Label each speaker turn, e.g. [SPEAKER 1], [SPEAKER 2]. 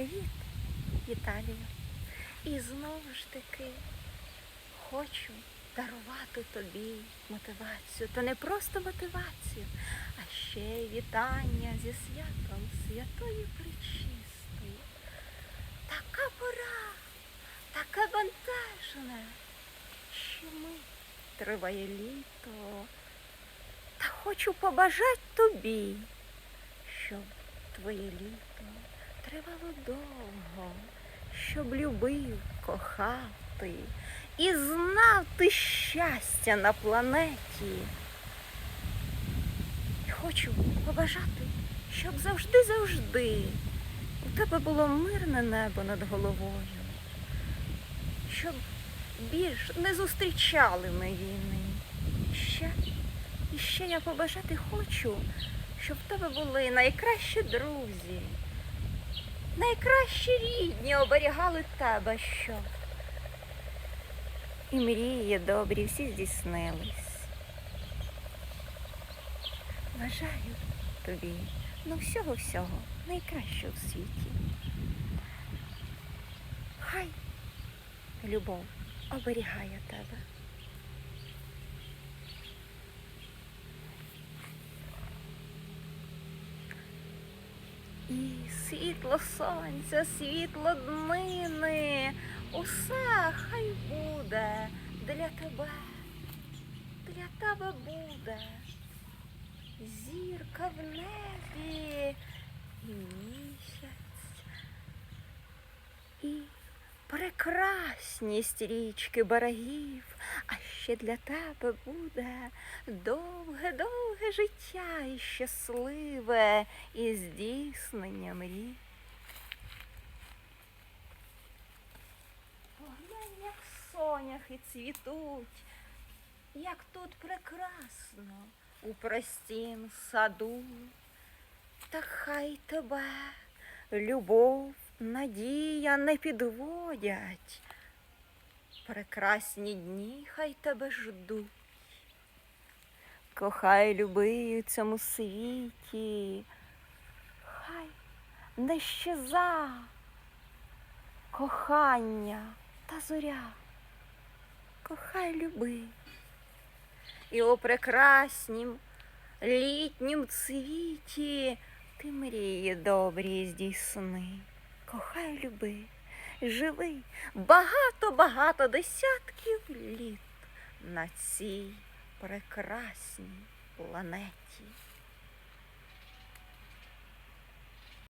[SPEAKER 1] Привіт, Італія. І знову ж таки хочу дарувати тобі мотивацію. Та не просто мотивацію, а ще й вітання зі святом Святої Пречистої. Така пора, таке бентежне, що ми триває літо. Та хочу побажати тобі, щоб твоє літо тривало довго, щоб любив, кохав ти і знав ти щастя на планеті. І хочу побажати, щоб завжди-завжди у тебе було мирне небо над головою, щоб більш не зустрічали ми війни. Ще, і ще я побажати хочу, щоб в тебе були найкращі друзі, найкращі рідні оберігали тебе, щоб і мрії добрі всі здійснились. Бажаю тобі ну всього-всього найкращого в світі. Хай любов оберігає тебе. І світло сонця, світло днини, усе хай буде для тебе, для тебе буде. Зірка в небі і місяць, і прекрасність річки берегів, а ще для тебе буде довге-довге життя і щасливе і здійснення мрій. Поглянь, як соняхи цвітуть, як тут прекрасно у простім саду. Та хай тебе любов, надія не підводять. Прекрасні дні хай тебе ждуть. Кохай люби у цьому світі, хай не щеза кохання та зоря. Кохай люби. І у прекраснім літнім цвіті ти мрії добрі здійсни. Кохай люби, живи багато-багато десятків літ на цій прекрасній планеті.